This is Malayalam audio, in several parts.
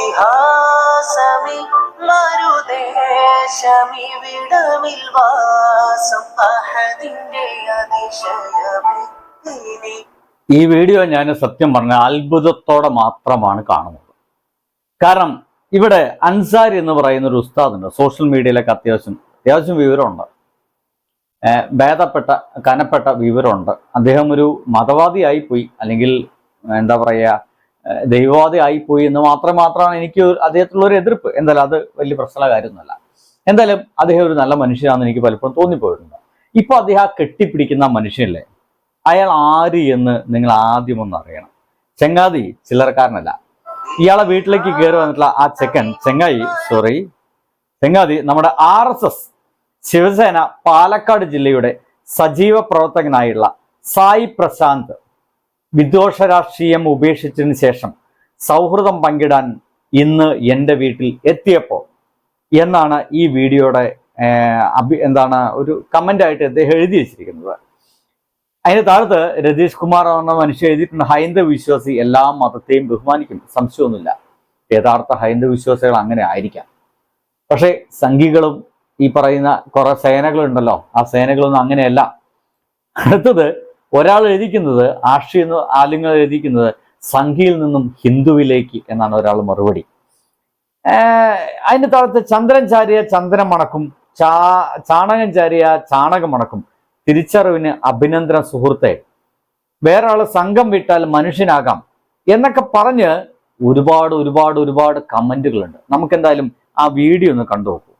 ഇതിഹാസമി മരുദേശമി വിടമിൽ വാസം അഹദിന്റെ അതിശയമേ. ഈ വീഡിയോ ഞാൻ സത്യം പറഞ്ഞ അത്ഭുതത്തോടെ മാത്രമാണ് കാണുന്നത്. കാരണം ഇവിടെ അൻസാരി എന്ന് പറയുന്ന ഒരു ഉസ്താദുണ്ട്. സോഷ്യൽ മീഡിയയിലൊക്കെ അത്യാവശ്യം അത്യാവശ്യം വിവരമുണ്ട്. ഭേദപ്പെട്ട കനപ്പെട്ട വിവരമുണ്ട്. അദ്ദേഹം ഒരു മതവാദി പോയി. അല്ലെങ്കിൽ എന്താ പറയുക ദൈവവാദി ആയിപ്പോയി എന്ന് മാത്രം മാത്രമാണ് എനിക്ക് അദ്ദേഹത്തിലുള്ള ഒരു എതിർപ്പ്. എന്തായാലും അത് വലിയ പ്രശ്നമുള്ള കാര്യമൊന്നുമല്ല. എന്തായാലും അദ്ദേഹം ഒരു നല്ല മനുഷ്യനാണെന്ന് എനിക്ക് പലപ്പോഴും തോന്നിപ്പോയിട്ടുണ്ട്. ഇപ്പൊ അദ്ദേഹം കെട്ടിപ്പിടിക്കുന്ന മനുഷ്യനല്ലേ മനുഷ്യനില്ലേ? അയാൾ ആര് എന്ന് നിങ്ങൾ ആദ്യം ഒന്ന് അറിയണം. ചെങ്ങാതി ചില്ലറക്കാരനല്ല. ഇയാളെ വീട്ടിലേക്ക് കയറി വന്നിട്ടുള്ള ആ ചെക്കൻ ചെങ്ങായി സോറി ചെങ്ങാതി നമ്മുടെ R S S Shivsena Palakkad ജില്ലയുടെ സജീവ പ്രവർത്തകനായുള്ള സായി പ്രശാന്ത്. വിദ്വേഷ രാഷ്ട്രീയം ഉപേക്ഷിച്ചതിന് ശേഷം സൗഹൃദം പങ്കിടാൻ ഇന്ന് എന്റെ വീട്ടിൽ എത്തിയപ്പോൾ എന്നാണ് ഈ വീഡിയോയുടെ അഭി എന്താണ് ഒരു കമന്റായിട്ട് അദ്ദേഹം എഴുതി വെച്ചിരിക്കുന്നത്. അതിന് താഴത്ത് രതീഷ് കുമാർ എന്ന മനുഷ്യൻ എഴുതിയിട്ടുണ്ട് ഹൈന്ദവ വിശ്വാസി എല്ലാ മതത്തെയും ബഹുമാനിക്കും സംശയമൊന്നുമില്ല. യഥാർത്ഥ ഹൈന്ദവ വിശ്വാസികൾ അങ്ങനെ ആയിരിക്കാം. പക്ഷേ സംഘികളും ഈ പറയുന്ന കുറേ സേനകളുണ്ടല്ലോ ആ സേനകളൊന്നും അങ്ങനെയല്ല. അടുത്തത് ഒരാൾ എഴുതിക്കുന്നത് ആഷി എന്ന് ആലിംഗം എഴുതിക്കുന്നത് സംഖ്യയിൽ നിന്നും ഹിന്ദുവിലേക്ക് എന്നാണ് ഒരാൾ മറുപടി. അതിന്റെ താഴത്ത് ചന്ദ്രൻ ചാരിയ ചന്ദ്രൻ മണക്കും ചാ ചാണകം ചാരിയ ചാണകം മണക്കും. തിരിച്ചറിവിന് അഭിനന്ദന സുഹൃത്തെ. വേറെ ആൾ സംഘം വിട്ടാൽ മനുഷ്യനാകാം എന്നൊക്കെ പറഞ്ഞ് ഒരുപാട് ഒരുപാട് ഒരുപാട് കമന്റുകളുണ്ട് നമുക്ക് എന്തായാലും ആ വീഡിയോ ഒന്ന് കണ്ടു നോക്കൂ.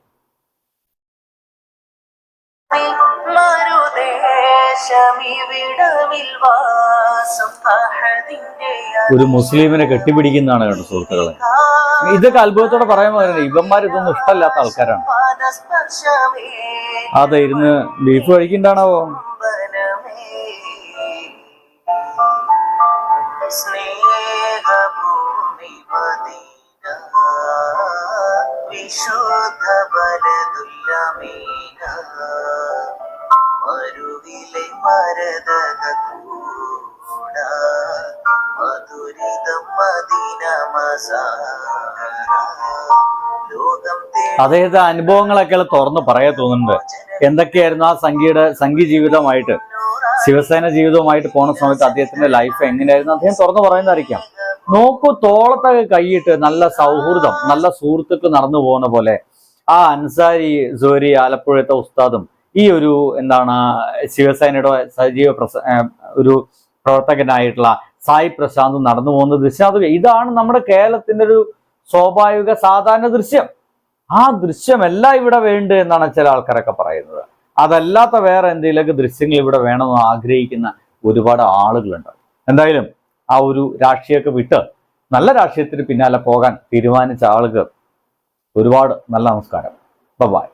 ഒരു മുസ്ലിമിനെ കെട്ടിപ്പിടിക്കുന്നതാണ് കേട്ടോ സുഹൃത്തുക്കളെ. ഇതൊക്കെ അത്ഭുതത്തോടെ പറയാൻ പറയുന്നത് ഇവന്മാർ ഇതൊന്നും ഇഷ്ടമല്ലാത്ത ആൾക്കാരാണ്. അതെ ഇരുന്ന് ബീഫ് കഴിക്കണ്ടാണാവോ വിശുദ്ധ മരുവിലെ മരതക കൂട മധുരിതം മദീന അദ്ദേഹത്തെ അനുഭവങ്ങളൊക്കെ തുറന്ന് പറയാൻ തോന്നുന്നുണ്ട്. എന്തൊക്കെയായിരുന്നു ആ സംഘിയുടെ സംഘി ജീവിതമായിട്ട്? ശിവസേന ജീവിതവുമായിട്ട് പോണ സമയത്ത് അദ്ദേഹത്തിന്റെ ലൈഫ് എങ്ങനെയായിരുന്നു? അദ്ദേഹം തുറന്നു പറയുന്നതായിരിക്കാം. നോക്കൂ തോളത്തൊക്കെ കൈയിട്ട് നല്ല സൗഹൃദം നല്ല സുഹൃത്തുക്കൾ നടന്നു പോകുന്ന പോലെ. ആ അൻസാരി ജോരി ആലപ്പുഴത്തെ ഉസ്താദും ഈ ഒരു എന്താണ് ശിവസേനയുടെ സജീവ പ്രസ ഒരു പ്രവർത്തകനായിട്ടുള്ള സായി പ്രശാന്ത് നടന്നു പോകുന്ന ദൃശ്യം. അത് ഇതാണ് നമ്മുടെ കേരളത്തിന്റെ ഒരു സ്വാഭാവിക സാധാരണ ദൃശ്യം. ആ ദൃശ്യമല്ല ഇവിടെ വേണ്ട എന്നാണ് ചില ആൾക്കാരൊക്കെ പറയുന്നത്. അതല്ലാത്ത വേറെ എന്തെങ്കിലുമൊക്കെ ദൃശ്യങ്ങൾ ഇവിടെ വേണമെന്ന് ആഗ്രഹിക്കുന്ന ഒരുപാട് ആളുകളുണ്ട്. എന്തായാലും ആ ഒരു രാഷ്ട്രീയമൊക്കെ വിട്ട് നല്ല രാഷ്ട്രീയത്തിന് പിന്നാലെ പോകാൻ തീരുമാനിച്ച ആളുകൾ ഒരുപാട് നല്ല നമസ്കാരം. ബൈ